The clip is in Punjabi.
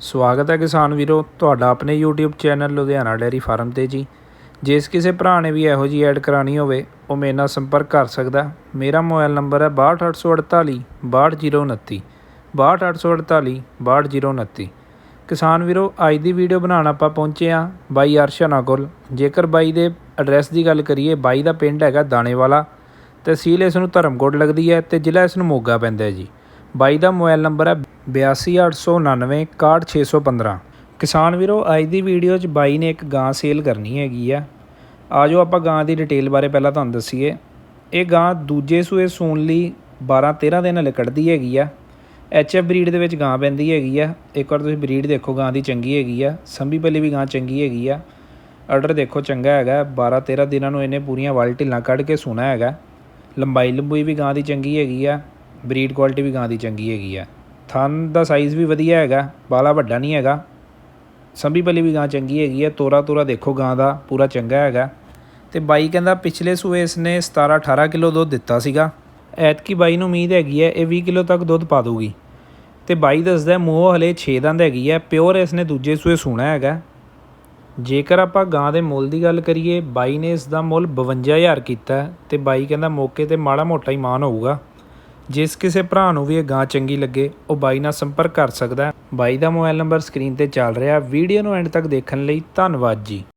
ਸਵਾਗਤ ਹੈ ਕਿਸਾਨ ਵੀਰੋ, ਤੁਹਾਡਾ ਆਪਣੇ YouTube channel Ludhiana dairy farm ਤੇ ਜੀ। ਜਿਸ ਕਿਸੇ ਭਰਾ ਨੇ ਵੀ ਇਹੋ ਜੀ ਐਡ ਕਰਾਣੀ ਹੋਵੇ, ਉਹ ਮੇਰੇ ਨਾਲ ਸੰਪਰਕ ਕਰ ਸਕਦਾ। ਮੇਰਾ ਮੋਬਾਈਲ ਨੰਬਰ ਹੈ 62848 62029 62848 62029 ਕਿਸਾਨ ਵੀਰੋ, ਅੱਜ ਦੀ ਵੀਡੀਓ ਬਣਾਉਣ ਆਪਾਂ ਪਹੁੰਚੇ ਹਾਂ ਬਾਈ ਅਰਸ਼ਨਾ ਕੋਲ। ਜੇਕਰ ਬਾਈ ਦੇ ਐਡਰੈਸ ਦੀ ਗੱਲ ਕਰੀਏ, ਬਾਈ ਦਾ ਪਿੰਡ ਹੈਗਾ ਦਾਣੇਵਾਲਾ ਤਹਿਸੀਲ ਇਸ ਨੂੰ ਧਰਮਕੋਟ ਲੱਗਦੀ ਹੈ ਤੇ ਜ਼ਿਲ੍ਹਾ ਇਸ ਨੂੰ ਮੋਗਾ ਪੈਂਦਾ ਹੈ ਜੀ। ਬਾਈ ਦਾ ਮੋਬਾਈਲ ਨੰਬਰ ਹੈ 8289 615 ਕਿਸਾਨ ਵੀਰੋ, ਅੱਜ ਦੀ ਵੀਡੀਓ 'ਚ ਬਾਈ ਨੇ ਇੱਕ ਗਾਂ ਸੇਲ ਕਰਨੀ ਹੈਗੀ ਆ। ਆਜੋ ਆਪਾਂ ਗਾਂ ਦੀ ਡਿਟੇਲ ਬਾਰੇ ਪਹਿਲਾਂ ਤੁਹਾਨੂੰ ਦੱਸੀਏ। ਇਹ ਗਾਂ ਦੂਜੇ ਸੂਏ ਸੂਣ ਲਈ 12 13 ਦਿਨ ਹਲੇ ਕੱਢਦੀ ਹੈਗੀ ਆ। ਐਚ ਐਫ ਬਰੀਡ ਦੇ ਵਿੱਚ ਗਾਂ ਪੈਂਦੀ ਹੈਗੀ ਆ। ਇੱਕ ਵਾਰ ਤੁਸੀਂ ਬਰੀਡ ਦੇਖੋ, ਗਾਂ ਦੀ ਚੰਗੀ ਹੈਗੀ ਆ। ਸੰਭੀ ਪੱਲੀ ਵੀ ਗਾਂ ਚੰਗੀ ਹੈਗੀ ਆ। ਆਰਡਰ ਦੇਖੋ, ਚੰਗਾ ਹੈਗਾ। 12 13 ਦਿਨਾਂ ਨੂੰ ਇਹਨੇ ਪੂਰੀਆਂ ਵਾਲ ਢਿੱਲਾਂ ਕੱਢ ਕੇ ਸੋਣਾ ਹੈਗਾ। ਲੰਬਾਈ ਲੰਬੂਈ ਵੀ ਗਾਂ ਦੀ ਚੰਗੀ ਹੈਗੀ ਆ। ਬਰੀਡ ਕੁਆਲਿਟੀ ਵੀ ਗਾਂ ਦੀ ਚੰਗੀ ਹੈਗੀ ਆ। ਥਣ ਦਾ ਸਾਈਜ਼ ਵੀ ਵਧੀਆ ਹੈਗਾ, ਬਾਲਾ ਵੱਡਾ ਨਹੀਂ ਹੈਗਾ। ਸੰਭੀ ਪੱਲੀ ਵੀ ਗਾਂ ਚੰਗੀ ਹੈਗੀ ਹੈ ਤੋਰਾ ਤੋਰਾ ਦੇਖੋ ਗਾਂ ਦਾ, ਪੂਰਾ ਚੰਗਾ ਹੈਗਾ। ਤੇ ਬਾਈ ਕਹਿੰਦਾ ਪਿਛਲੇ ਸੂਏ ਇਸ ਨੇ 17 18 ਕਿਲੋ ਦੁੱਧ ਦਿੱਤਾ ਸੀਗਾ। ਐਤਕੀ ਬਾਈ ਨੂੰ ਉਮੀਦ ਹੈਗੀ ਹੈ ਇਹ 20 ਕਿਲੋ ਤੱਕ ਦੁੱਧ ਪਾ ਦੂਗੀ ਤੇ ਬਾਈ ਦੱਸਦਾ ਹੈ ਮੂੰਹੋਂ ਹਲੇ 6 ਦੰਦ ਹੈਗੀ ਹੈ ਪਿਓਰ ਇਸ ਨੇ ਦੂਜੇ ਸੂਏ ਸੂਣਾ ਹੈਗਾ। ਜੇਕਰ ਆਪਾਂ ਗਾਂ ਦੇ ਮੁੱਲ ਦੀ ਗੱਲ ਕਰੀਏ, ਬਾਈ ਨੇ ਇਸ ਦਾ ਮੁੱਲ 52000 ਕੀਤਾ ਹੈ ਤੇ ਬਾਈ ਕਹਿੰਦਾ ਮੌਕੇ ਤੇ ਮਾੜਾ ਮੋਟਾ ਹੀ ਮਾਨ ਹੋਊਗਾ। ਜਿਸ ਕਿਸੇ ਭਰਾ ਨੂੰ ਵੀ ਇਹ ਗਾਂ ਚੰਗੀ ਲੱਗੇ, ਉਹ ਬਾਈ ਨਾਲ ਸੰਪਰਕ ਕਰ ਸਕਦਾ ਬਾਈ ਦਾ ਮੋਬਾਈਲ ਨੰਬਰ ਸਕਰੀਨ ਤੇ ਚੱਲ ਰਿਹਾ ਵੀਡੀਓ ਨੂੰ ਐਂਡ ਤੱਕ ਦੇਖਣ ਲਈ ਧੰਨਵਾਦ ਜੀ।